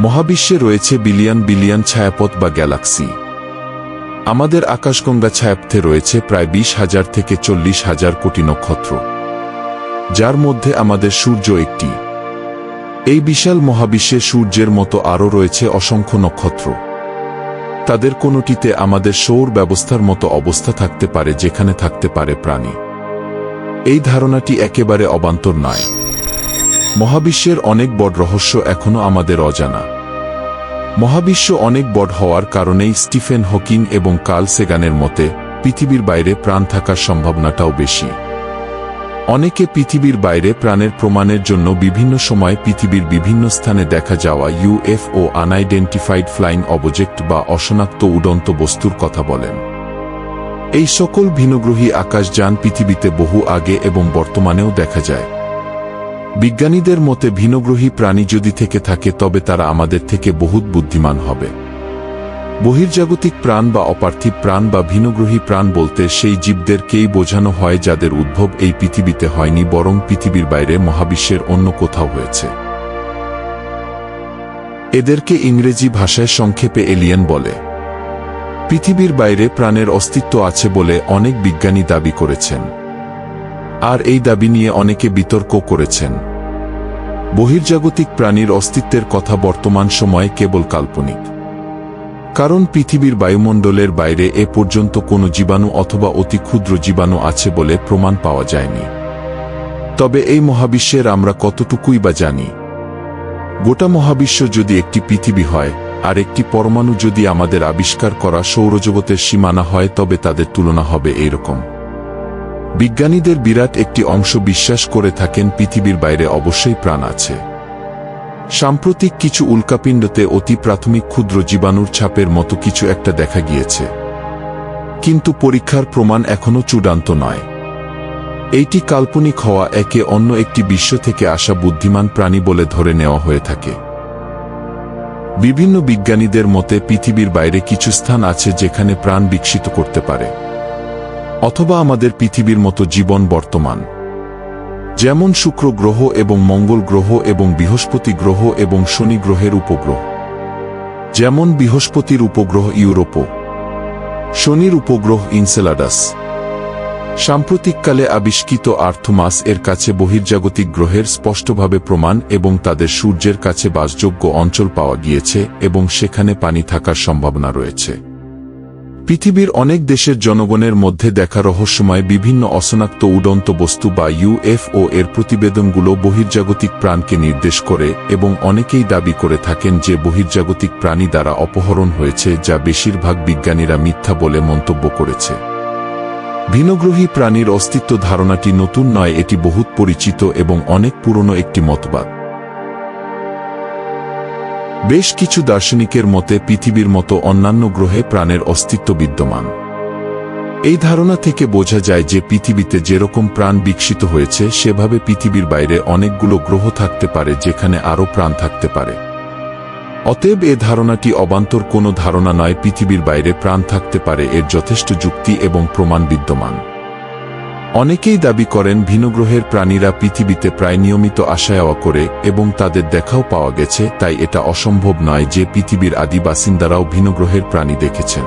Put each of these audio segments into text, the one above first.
মহাবিশ্বে রয়েছে billion billion ছায়াপথ বা গ্যালাক্সি। আমাদের আকাশগঙ্গা ছায়াপথে রয়েছে প্রায় বিশ হাজার থেকে চল্লিশ হাজার কোটি নক্ষত্র। যার মধ্যে আমাদের সূর্য একটি। এই বিশাল মহাবিশ্বে সূর্যের মতো আরও রয়েছে অসংখ্য নক্ষত্র। তাদের কোনোটিতে আমাদের সৌর ব্যবস্থার মতো অবস্থা থাকতে পারে যেখানে থাকতে পারে প্রাণী। এই ধারণাটি একেবারে অবান্তর নয়। মহাবিশ্বের অনেক বড় রহস্য এখনও আমাদের অজানা। মহাবিশ্ব অনেক বড় হওয়ার কারণেই স্টিফেন হকিং এবং কার্ল সেগানের মতে, পৃথিবীর বাইরে প্রাণ থাকার সম্ভাবনাটাও বেশি। অনেকে পৃথিবীর বাইরে প্রাণের প্রমাণের জন্য বিভিন্ন সময় পৃথিবীর বিভিন্ন স্থানে দেখা যাওয়া ইউএফও আনআইডেন্টিফাইড ফ্লাইং অবজেক্ট বা অশনাক্ত উড়ন্ত বস্তুর কথা বলেন। এই সকল ভিনগ্রহী আকাশযান পৃথিবীতে বহু আগে এবং বর্তমানেও দেখা যায়। বিজ্ঞানীদের মতে ভিনগ্রহী প্রাণী যদি থেকে থাকে তবে তারা আমাদের থেকে বহুত বুদ্ধিমান হবে। বহির্জাগতিক প্রাণ বা অপার্থিব প্রাণ বা ভিনগ্রহী প্রাণ বলতে সেই জীবদেরকেই বোঝানো হয় যাদের উদ্ভব এই পৃথিবীতে হয়নি বরং পৃথিবীর বাইরে মহাবিশ্বের অন্য কোথাও হয়েছে। এদেরকে ইংরেজি ভাষায় সংক্ষেপে এলিয়েন বলে। পৃথিবীর বাইরে প্রাণের অস্তিত্ব আছে বলে অনেক বিজ্ঞানী দাবি করেছেন। আর এই দাবি নিয়ে অনেকে বিতর্ক করেছেন। বহির্জাগতিক প্রাণীর অস্তিত্বের কথা বর্তমান সময়ে কেবল কাল্পনিক। কারণ পৃথিবীর বায়ুমণ্ডলের বাইরে এ পর্যন্ত কোনো জীবাণু অথবা অতি ক্ষুদ্র জীবাণু আছে বলে প্রমাণ পাওয়া যায়নি। তবে এই মহাবিশ্বের আমরা কতটুকুই বা জানি? গোটা মহাবিশ্ব যদি একটি পৃথিবী হয়, আর একটি পরমাণু যদি আমাদের আবিষ্কার করা সৌরজগতের সীমানা হয়, তবে তাদের তুলনা হবে এইরকম। বিজ্ঞানীদের বিরাট একটি অংশ বিশ্বাস করে থাকেন পৃথিবীর বাইরে অবশ্যই প্রাণ আছে। সাম্প্রতিক কিছু উল্কাপিণ্ডতে অতি প্রাথমিক ক্ষুদ্র জীবাণুর ছাপের মতো কিছু একটা দেখা গিয়েছে। কিন্তু পরীক্ষার প্রমাণ এখনও চূড়ান্ত নয়। এইটি কাল্পনিক হওয়া একে অন্য একটি বিশ্ব থেকে আসা বুদ্ধিমান প্রাণী বলে ধরে নেওয়া হয়ে থাকে। বিভিন্ন বিজ্ঞানীদের মতে পৃথিবীর বাইরে কিছু স্থান আছে যেখানে প্রাণ বিকশিত করতে পারে। অথবা আমাদের পৃথিবীর মতো জীবন বর্তমান। যেমন শুক্র গ্রহ এবং মঙ্গল গ্রহ এবং বৃহস্পতি গ্রহ এবং শনি গ্রহের উপগ্রহ। যেমন বৃহস্পতির উপগ্রহ ইউরোপো। শনির উপগ্রহ ইনসেলাডাস। সাম্প্রতিককালে আবিষ্কৃত আর্থমাস এর কাছে বহির্জাগতিক গ্রহের স্পষ্টভাবে প্রমাণ এবং তাদের সূর্যের কাছে বাসযোগ্য অঞ্চল পাওয়া গিয়েছে এবং সেখানে পানি থাকার সম্ভাবনা রয়েছে। পৃথিবীর অনেক দেশের জনগণের মধ্যে দেখা রহস্যময় বিভিন্ন অসনাক্ত উডন্ত বস্তু বা ইউএফও এর প্রতিবেদনগুলো বহির্জাগতিক প্রাণকে নির্দেশ করে এবং অনেকেই দাবি করে থাকেন যে বহির্জাগতিক প্রাণী দ্বারা অপহরণ হয়েছে, যা বেশিরভাগ বিজ্ঞানীরা মিথ্যা বলে মন্তব্য করেছে। ভিনগ্রহী প্রাণীর অস্তিত্ব ধারণাটি নতুন নয়, এটি বহুত পরিচিত এবং অনেক পুরনো একটি মতবাদ। বেশ কিছু দার্শনিকের মতে পৃথিবীর মতো অন্যান্য গ্রহে প্রাণের অস্তিত্ব বিদ্যমান। এই ধারণা থেকে বোঝা যায় যে পৃথিবীতে যেরকম প্রাণ বিকশিত হয়েছে, সেভাবে পৃথিবীর বাইরে অনেকগুলো গ্রহ থাকতে পারে, যেখানে আরও প্রাণ থাকতে পারে। অতএব এ ধারণাটি অবান্তর কোনো ধারণা নয়, পৃথিবীর বাইরে প্রাণ থাকতে পারে, এর যথেষ্ট যুক্তি এবং প্রমাণ বিদ্যমান। অনেকেই দাবি করেন ভিনগ্রহের প্রাণীরা পৃথিবীতে প্রায় নিয়মিত আসা যাওয়া করে এবং তাদের দেখাও পাওয়া গেছে, তাই এটা অসম্ভব নয় যে পৃথিবীর আদি বাসিন্দারাও ভিনগ্রহের প্রাণী দেখেছেন।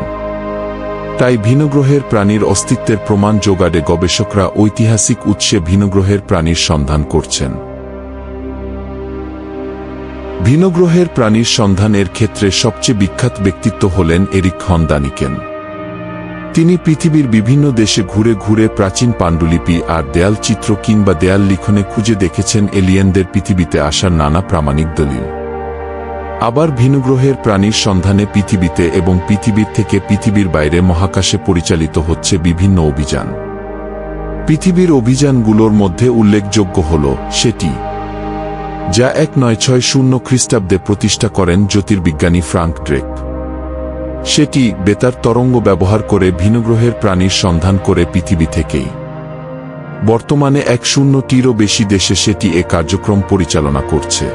তাই ভিনগ্রহের প্রাণীর অস্তিত্বের প্রমাণ জোগাড়ে গবেষকরা ঐতিহাসিক উৎসে ভিনগ্রহের প্রাণীর সন্ধান করছেন। ভিনগ্রহের প্রাণীর সন্ধানের ক্ষেত্রে সবচেয়ে বিখ্যাত ব্যক্তিত্ব হলেন এরিক খন দানিকেন তিনি পৃথিবীর বিভিন্ন দেশে ঘুরে ঘুরে প্রাচীন পাণ্ডুলিপি আর দেয়াল চিত্র কিংবা দেয়াল লিখনে খুঁজে দেখেছেন এলিয়েনদের পৃথিবীতে আসার নানা প্রামাণিক দলিল। আবার ভিনগ্রহের প্রাণীর সন্ধানে পৃথিবীতে এবং পৃথিবীর থেকে পৃথিবীর বাইরে মহাকাশে পরিচালিত হচ্ছে বিভিন্ন অভিযান। পৃথিবীর অভিযানগুলোর মধ্যে উল্লেখযোগ্য হল সেটি, যা এক নয় ছয় শূন্য খ্রিস্টাব্দে প্রতিষ্ঠা করেন জ্যোতির্বিজ্ঞানী ফ্রাঙ্ক ড্রেক। সেটি বেতার তরঙ্গ ব্যবহার করে ভিনগ্রহের প্রাণীর সন্ধান করে পৃথিবী থেকেই? বর্তমানে এক শূন্যটিরও বেশি দেশে সেটি এ কার্যক্রম পরিচালনা করছে।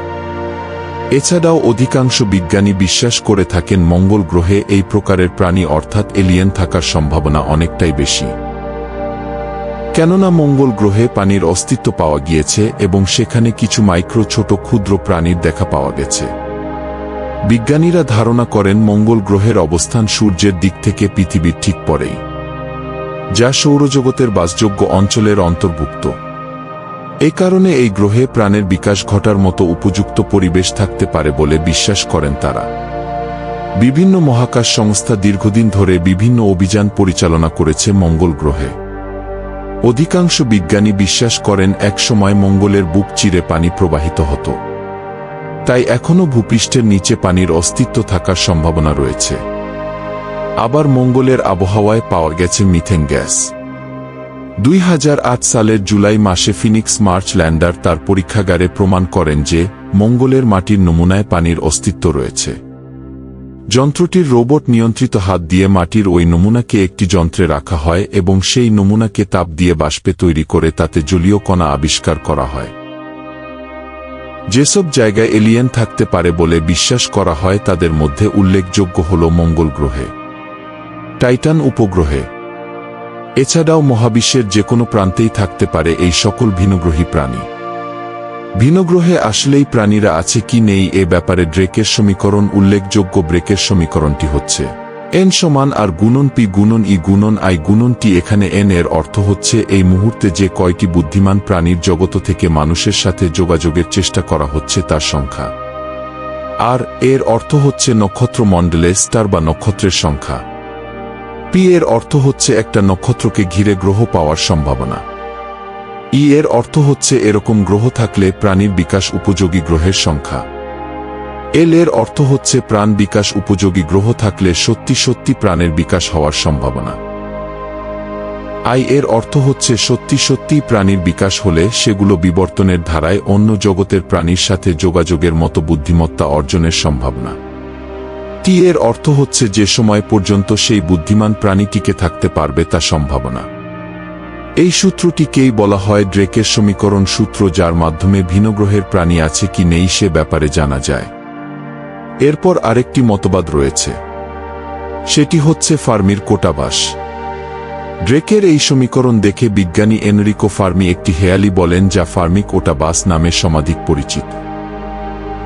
এছাড়াও অধিকাংশ বিজ্ঞানী বিশ্বাস করে থাকেন মঙ্গল গ্রহে এই প্রকারের প্রাণী অর্থাৎ এলিয়েন থাকার সম্ভাবনা অনেকটাই বেশি। কেননা মঙ্গল গ্রহে পানির অস্তিত্ব পাওয়া গিয়েছে এবং সেখানে কিছু মাইক্রো ছোট ক্ষুদ্র প্রাণীর দেখা পাওয়া গেছে। বিজ্ঞানীরা ধারণা করেন মঙ্গল গ্রহের অবস্থান সূর্যের দিক থেকে পৃথিবীর ঠিক পরেই, যা সৌরজগতের বাসযোগ্য অঞ্চলের অন্তর্ভুক্ত। এই কারণে এই গ্রহে প্রাণের বিকাশ ঘটার মতো উপযুক্ত পরিবেশ থাকতে পারে বলে বিশ্বাস করেন তারা। বিভিন্ন মহাকাশ সংস্থা দীর্ঘদিন ধরে বিভিন্ন অভিযান পরিচালনা করেছে মঙ্গল গ্রহে। অধিকাংশ বিজ্ঞানী বিশ্বাস করেন, একসময় মঙ্গলের বুক চিরে পানি প্রবাহিত হতো। তাই এখনও ভূপৃষ্ঠের নিচে পানির অস্তিত্ব থাকার সম্ভাবনা রয়েছে। আবার মঙ্গলের আবহাওয়ায় পাওয়া গেছে মিথেন গ্যাস। দুই হাজার আট সালের জুলাই মাসে ফিনিক্স মার্চ ল্যান্ডার তার পরীক্ষাগারে প্রমাণ করেন যে, মঙ্গলের মাটির নমুনায় পানির অস্তিত্ব রয়েছে। যন্ত্রটির রোবট নিয়ন্ত্রিত হাত দিয়ে মাটির ওই নমুনাকে একটি যন্ত্রে রাখা হয় এবং সেই নমুনাকে তাপ দিয়ে বাষ্পে তৈরি করে তাতে জলীয় কণা আবিষ্কার করা হয়। যেসব জায়গায় এলিয়েন থাকতে পারে বলে বিশ্বাস করা হয়, তাদের মধ্যে উল্লেখযোগ্য হল মঙ্গল গ্রহে, টাইটান উপগ্রহে। এছাড়াও মহাবিশ্বের যে কোনো প্রান্তেই থাকতে পারে এই সকল ভিনগ্রহী প্রাণী। ভিনগ্রহে আসলেই প্রাণীরা আছে কি নেই এ ব্যাপারে ড্রেকের সমীকরণ, উল্লেখযোগ্য ব্রেকের সমীকরণটি হচ্ছে এন সমান আর গুণন পি গুণন ই গুণন আই গুণন টি এখানে এন এর অর্থ হচ্ছে এই মুহূর্তে যে কয়টি বুদ্ধিমান প্রাণীর জগত থেকে মানুষের সাথে যোগাযোগের চেষ্টা করা হচ্ছে তার সংখ্যা। আর এর অর্থ হচ্ছে নক্ষত্র মণ্ডলে স্টার বা নক্ষত্রের সংখ্যা। পি এর অর্থ হচ্ছে একটা নক্ষত্রকে ঘিরে গ্রহ পাওয়ার সম্ভাবনা। ই এর অর্থ হচ্ছে এরকম গ্রহ থাকলে প্রাণীর বিকাশ উপযোগী গ্রহের সংখ্যা। এল এর অর্থ হচ্ছে প্রাণ বিকাশ উপযোগী গ্রহ থাকলে সত্যি সত্যি প্রাণের বিকাশ হওয়ার সম্ভাবনা। আই এর অর্থ হচ্ছে সত্যি সত্যি প্রাণীর বিকাশ হলে সেগুলো বিবর্তনের ধারায় অন্য জগতের প্রাণীর সাথে যোগাযোগের মতো বুদ্ধিমত্তা অর্জনের সম্ভাবনা। টি এর অর্থ হচ্ছে যে সময় পর্যন্ত সেই বুদ্ধিমান প্রাণী টিকে থাকতে পারবে তা সম্ভাবনা। এই সূত্রটিকেই বলা হয় ড্রেকের সমীকরণ সূত্র যার মাধ্যমে ভিনগ্রহের প্রাণী আছে কি নেই সে ব্যাপারে জানা যায়। এরপর আরেকটি মতবাদ রয়েছে। সেটি হচ্ছে ফার্মির কোটাবাস। ড্রেকের এই সমীকরণ দেখে বিজ্ঞানী এনরিকো ফার্মি একটি হেয়ালি বলেন যা ফার্মি কোটাবাস নামে সমাধিক পরিচিত।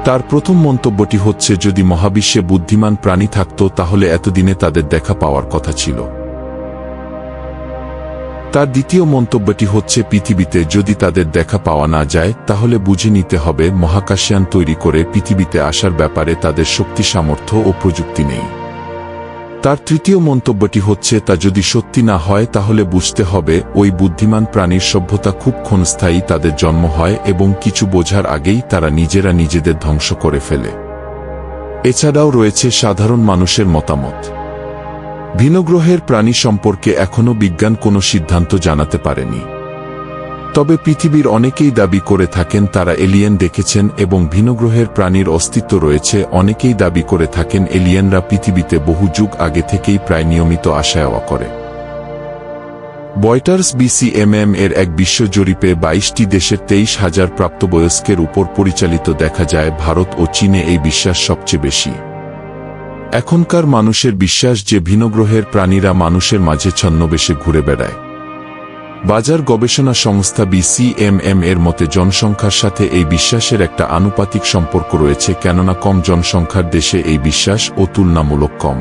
তার প্রথম মন্তব্যটি হচ্ছে, যদি মহাবিশ্বে বুদ্ধিমান প্রাণী থাকত, তাহলে এতদিনে তাদের দেখা পাওয়ার কথা ছিল। তার দ্বিতীয় মন্তব্যটি হচ্ছে, পৃথিবীতে যদি তাদের দেখা পাওয়া না যায়, তাহলে বুঝে নিতে হবে মহাকাশয়ান তৈরি করে পৃথিবীতে আসার ব্যাপারে তাদের শক্তি সামর্থ্য ও প্রযুক্তি নেই। তার তৃতীয় মন্তব্যটি হচ্ছে, তা যদি সত্যি না হয়, তাহলে বুঝতে হবে ওই বুদ্ধিমান প্রাণীর সভ্যতা খুব ক্ষণস্থায়ী তাদের জন্ম হয় এবং কিছু বোঝার আগেই তারা নিজেরা নিজেদের ধ্বংস করে ফেলে। এছাড়াও রয়েছে সাধারণ মানুষের মতামত। ভিনগ্রহের প্রাণী সম্পর্কে এখনও বিজ্ঞান কোনো সিদ্ধান্ত জানাতে পারেনি। তবে পৃথিবীর অনেকেই দাবি করে থাকেন তারা এলিয়েন দেখেছেন এবং ভিনগ্রহের প্রাণীর অস্তিত্ব রয়েছে। অনেকেই দাবি করে থাকেন এলিয়েনরা পৃথিবীতে বহু যুগ আগে থেকেই প্রায় নিয়মিত আসায়াওয়া করে। বয়টার্স বিসিএমএম এর এক বিশ্ব জরিপে বাইশটি দেশের তেইশ হাজার প্রাপ্তবয়স্কের উপর পরিচালিত দেখা যায়, ভারত ও চীনে এই বিশ্বাস সবচেয়ে বেশি। এখনকার মানুষের বিশ্বাস যে ভিনগ্রহের প্রাণীরা মানুষের মাঝে ছন্নবেশে ঘুরে বেড়ায়। বাজার গবেষণা সংস্থা বিসিএমএম এর মতে জনসংখ্যার সাথে এই বিশ্বাসের একটা আনুপাতিক সম্পর্ক রয়েছে, কেননা কম জনসংখ্যার দেশে এই বিশ্বাস ও তুলনামূলক কম।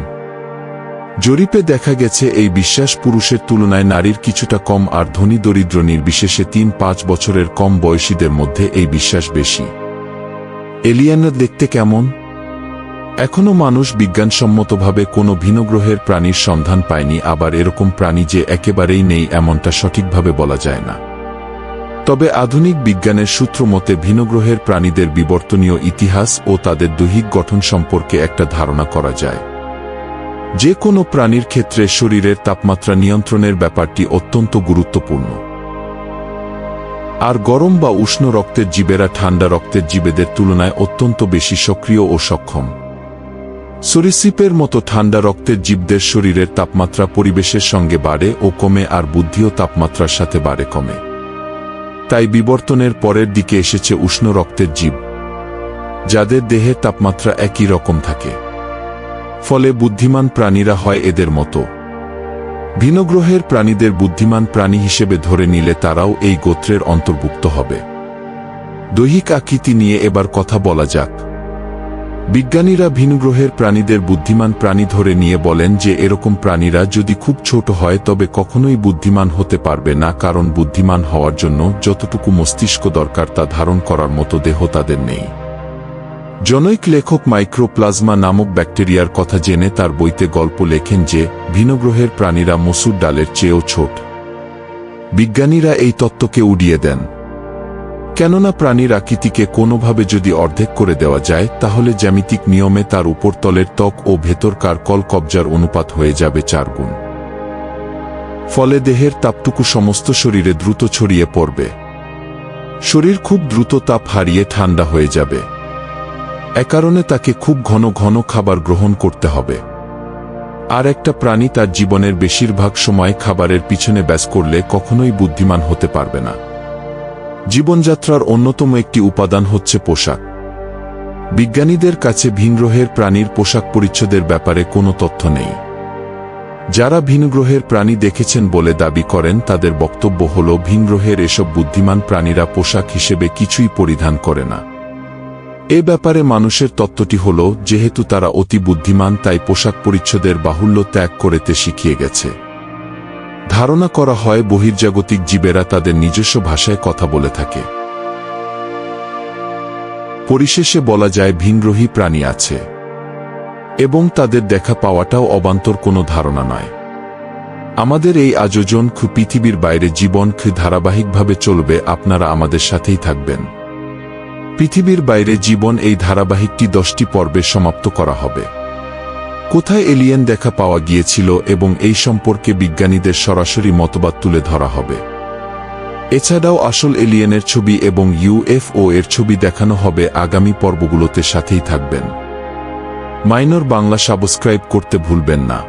জরিপে দেখা গেছে, এই বিশ্বাস পুরুষের তুলনায় নারীর কিছুটা কম আর ধনী দরিদ্র নির্বিশেষে তিন পাঁচ বছরের কম বয়সীদের মধ্যে এই বিশ্বাস বেশি। এলিয়ানরা দেখতে কেমন? এখনও মানুষ বিজ্ঞানসম্মতভাবে কোনো ভিনগ্রহের প্রাণীর সন্ধান পায়নি, আবার এরকম প্রাণী যে একেবারেই নেই এমনটা সঠিকভাবে বলা যায় না। তবে আধুনিক বিজ্ঞানের সূত্র মতে ভিনগ্রহের প্রাণীদের বিবর্তনীয় ইতিহাস ও তাদের দৈহিক গঠন সম্পর্কে একটা ধারণা করা যায়। যে কোনো প্রাণীর ক্ষেত্রে শরীরের তাপমাত্রা নিয়ন্ত্রণের ব্যাপারটি অত্যন্ত গুরুত্বপূর্ণ। আর গরম বা উষ্ণ রক্তের জীবেরা ঠান্ডা রক্তের জীবেদের তুলনায় অত্যন্ত বেশি সক্রিয় ও সক্ষম। সরিসিপের মতো ঠান্ডা রক্তের জীবদের শরীরের তাপমাত্রা পরিবেশের সঙ্গে বাড়ে ও কমে আর বুদ্ধিও তাপমাত্রার সাথে বাড়ে কমে। তাই বিবর্তনের পরের দিকে এসেছে উষ্ণ রক্তের জীব। যাদের দেহের তাপমাত্রা একই রকম থাকে। ফলে বুদ্ধিমান প্রাণীরা হয় এদের মতো। ভিনগ্রহের প্রাণীদের বুদ্ধিমান প্রাণী হিসেবে ধরে নিলে তারাও এই গোত্রের অন্তর্ভুক্ত হবে। দৈহিক আকৃতি নিয়ে এবার কথা বলা যাক। বিজ্ঞানীরা ভিনগ্রহের প্রাণীদের বুদ্ধিমান প্রাণী ধরে নিয়ে বলেন যে এরকম প্রাণীরা যদি খুব ছোট হয় তবে কখনোই বুদ্ধিমান হতে পারবে না কারণ বুদ্ধিমান হওয়ার জন্য যতটুকু মস্তিষ্ক দরকার তা ধারণ করার মতো দেহ তাদের নেই। জনৈক লেখক মাইক্রোপ্লাজমা নামক ব্যাকটেরিয়ার কথা জেনে তার বইতে গল্প লেখেন যে, ভিনগ্রহের প্রাণীরা মসুর ডালের চেয়েও ছোট। বিজ্ঞানীরা এই তত্ত্বকে উড়িয়ে দেন। কেননা প্রাণীর আকৃতিকে কোনোভাবে যদি অর্ধেক করে দেওয়া যায়, তাহলে জ্যামিতিক নিয়মে তার উপরতলের ত্বক ও ভেতরকার কলকবজার অনুপাত হয়ে যাবে চার গুণ। ফলে দেহের তাপটুকু সমস্ত শরীরে দ্রুত ছড়িয়ে পড়বে। শরীর খুব দ্রুত তাপ হারিয়ে ঠান্ডা হয়ে যাবে। এ কারণে তাকে খুব ঘন ঘন খাবার গ্রহণ করতে হবে। আর একটা প্রাণী তার জীবনের বেশিরভাগ সময় খাবারের পিছনে ব্যাস করলে কখনোই বুদ্ধিমান হতে পারবে না। জীবনযাত্রার অন্যতম একটি উপাদান হচ্ছে পোশাক। বিজ্ঞানীদের কাছে ভিনগ্রহের প্রাণীর পোশাক পরিচ্ছদের ব্যাপারে কোনো তথ্য নেই। যারা ভিনগ্রহের প্রাণী দেখেছেন বলে দাবি করেন, তাদের বক্তব্য হল, ভিনগ্রহের এসব বুদ্ধিমান প্রাণীরা পোশাক হিসেবে কিছুই পরিধান করে না। এ ব্যাপারে মানুষের তত্ত্বটি হল, যেহেতু তারা অতি বুদ্ধিমান, তাই পোশাক পরিচ্ছদের বাহুল্য ত্যাগ করেতে শিখিয়ে গেছে। ধারণা করা হয় বহির্জাগতিক জীবেরা তাদের নিজস্ব ভাষায় কথা বলে থাকে। পরিশেষে বলা যায় ভিনগ্রহী প্রাণী আছে। এবং তাদের দেখা পাওয়াটাও অবান্তর কোনো ধারণা নয়। আমাদের এই আযোজন খু পৃথিবীর বাইরে জীবন খু ধারাবাহিকভাবে চলবে, আপনারা আমাদের সাথেই থাকবেন। পৃথিবীর বাইরে জীবন এই ধারাবাহিকটি দশটি পর্বে সমাপ্ত করা হবে। কোথায় এলিয়েন দেখা পাওয়া গিয়েছিল এবং এই সম্পর্কে বিজ্ঞানীদের সরাসরি মতবাদ তুলে ধরা হবে। এছাড়াও আসল এলিয়েনের ছবি এবং ইউএফও এর ছবি দেখানো হবে আগামী পর্বগুলোতে সাথেই থাকবেন। মাইনর বাংলা সাবস্ক্রাইব করতে ভুলবেন না।